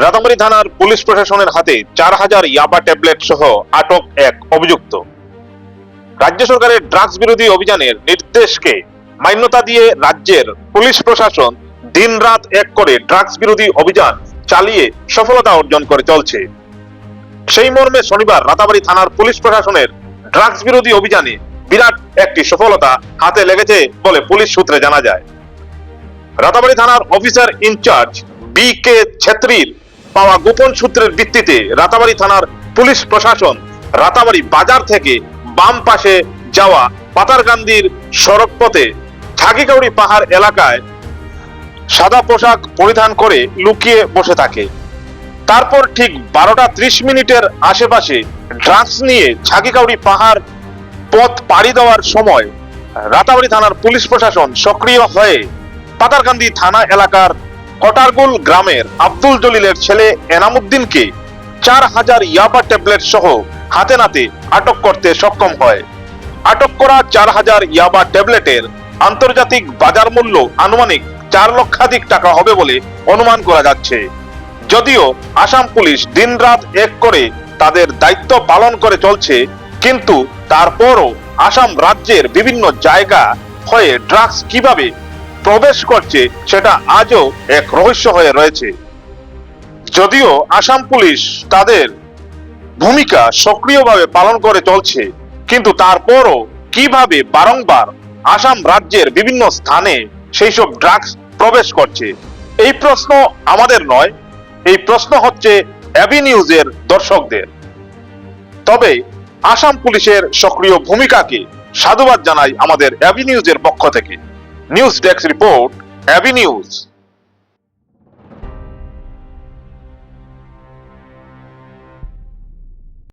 রাতামারি থানার পুলিশ প্রশাসনের হাতে চার হাজার ইয়াবা ট্যাবলেট সহ আটক এক অভিযুক্ত। রাজ্য সরকারের ড্রাগস বিরোধী অভিযানের নির্দেশকে মান্যতা দিয়ে রাজ্যের পুলিশ প্রশাসন দিনরাত এক করে ড্রাগস বিরোধী অভিযান চালিয়ে সফলতা অর্জন করে চলছে। সেই মর্মে শনিবার রাতাবাড়ি থানার পুলিশ প্রশাসনের ড্রাগস বিরোধী অভিযানে বিরাট একটি সফলতা হাতে লেগেছে বলে পুলিশ সূত্রে জানা যায়। রাতাবাড়ি থানার officer in charge B K ছেত্রীর পাওয়া গোপন সূত্রের ভিত্তিতে রাতাবাড়ি থানার পুলিশ প্রশাসন রাতাবাড়ি বাজার থেকে বাম পাশে যাওয়া পাতারকান্দির সড়ক পথে ঝাঁকিকাউড়ি পাহাড় এলাকায় সাদা পোশাক পরিধান করে লুকিয়ে বসে থাকে। তারপর ঠিক বারোটা ত্রিশ মিনিটের আশেপাশে ড্রাগস নিয়ে ঝাঁকিকাউড়ি পাহাড় পথ পাড়ি দেওয়ার সময় রাতাবাড়ি থানার পুলিশ প্রশাসন সক্রিয় হয়ে পাতারকান্দি থানা এলাকার কটারগুল গ্রামের আব্দুল জলিলের ছেলে এনামুদ্দিনকে চার হাজার ইয়াবা ট্যাবলেট সহ হাতে নাতে আটক করতে সক্ষম হয়। আটক করা চার হাজার ইয়াবা ট্যাবলেটের আন্তর্জাতিক বাজার মূল্য আনুমানিক চার লক্ষাধিক টাকা হবে বলে অনুমান করা যাচ্ছে। যদিও আসাম পুলিশ দিনরাত এক করে তাদের দায়িত্ব পালন করে চলছে, কিন্তু তারপরও আসাম রাজ্যের বিভিন্ন জায়গা হয়ে ড্রাগস কীভাবে প্রবেশ করছে, সেটা আজও এক রহস্য হয়ে রয়েছে। যদিও আসাম পুলিশ তাদের ভূমিকা সক্রিয়ভাবে পালন করে চলছে, কিন্তু তারপরও কীভাবে বারংবার আসাম রাজ্যের বিভিন্ন স্থানে সেই সব ড্রাগস প্রবেশ করছে, এই প্রশ্ন আমাদের নয়, এই প্রশ্ন হচ্ছে অ্যাবি নিউজের দর্শকদের। তবে আসাম পুলিশের সক্রিয় ভূমিকাকে সাধুবাদ জানাই আমাদের অ্যাবি নিউজের পক্ষ থেকে। news desk report ABP news